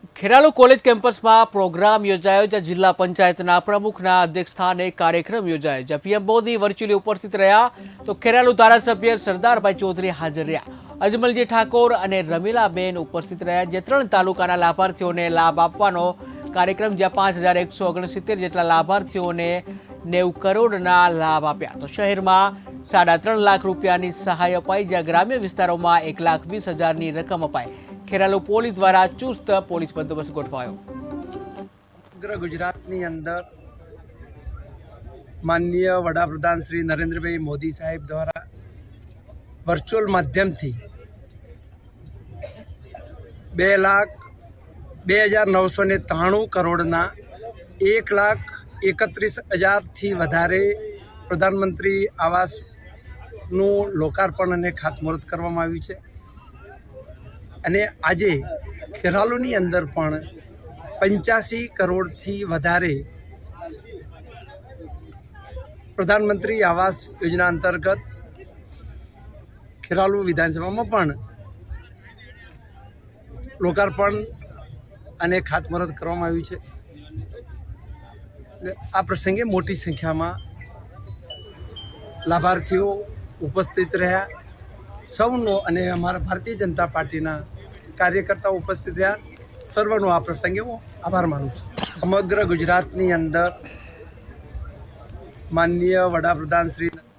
Kheralu college કેમ્પસમાં programme યોજાયો, જ્યાં જિલ્લા પંચાયતના પ્રમુખના અધ્યક્ષસ્થાને કાર્યક્રમ યોજાયો, જ્યાં પીએમ મોદી વર્ચ્યુઅલી ઉપસ્થિત રહ્યા. તો ખેરાલુ ધારાસભ્ય સરદારભાઈ ચૌધરી હાજર રહ્યા. અજમલજી ઠાકોર અને રમીલાબેન ઉપસ્થિત રહ્યા, જે ત્રણ તાલુકાના લાભાર્થીઓને લાભ આપવાનો કાર્યક્રમ, જ્યાં પાંચ હજાર એકસો ઓગણસિત્તેર જેટલા લાભાર્થીઓને નેવું કરોડના લાભ આપ્યા. તો શહેરમાં સાડા ત્રણ લાખ રૂપિયાની સહાય અપાઈ, જ્યાં ગ્રામ્ય વિસ્તારોમાં એક લાખ વીસ હજારની રકમ અપાઈ. ખેરાલુ પોલીસ દ્વારા ચુસ્ત પોલીસ બંદોબસ્ત ગોઠવાયો. સમગ્ર ગુજરાતની અંદર માનનીય વડાપ્રધાન શ્રી નરેન્દ્રભાઈ મોદી સાહેબ દ્વારા વર્ચ્યુઅલ માધ્યમથી બે લાખ બે હજાર નવસો ને ત્રાણું કરોડના એક લાખ એકત્રીસ હજારથી વધારે પ્રધાનમંત્રી આવાસનું લોકાર્પણ અને ખાતમુહૂર્ત કરવામાં આવ્યું છે. અને આજે ખેરાલુની અંદર પણ પંચ્યાસી કરોડથી વધારે પ્રધાનમંત્રી આવાસ યોજના અંતર્ગત ખેરાલુ વિધાનસભામાં પણ લોકાર્પણ અને ખાતમુહૂર્ત કરવામાં આવ્યું છે. આ પ્રસંગે મોટી સંખ્યામાં લાભાર્થીઓ ઉપસ્થિત રહ્યા. સૌનો અને અમારા ભારતીય જનતા પાર્ટીના કાર્યકર્તાઓ ઉપસ્થિત રહ્યા. સર્વનો આ પ્રસંગે હું આભાર માનું છું. સમગ્ર ગુજરાતની અંદર માનનીય વડાપ્રધાન શ્રી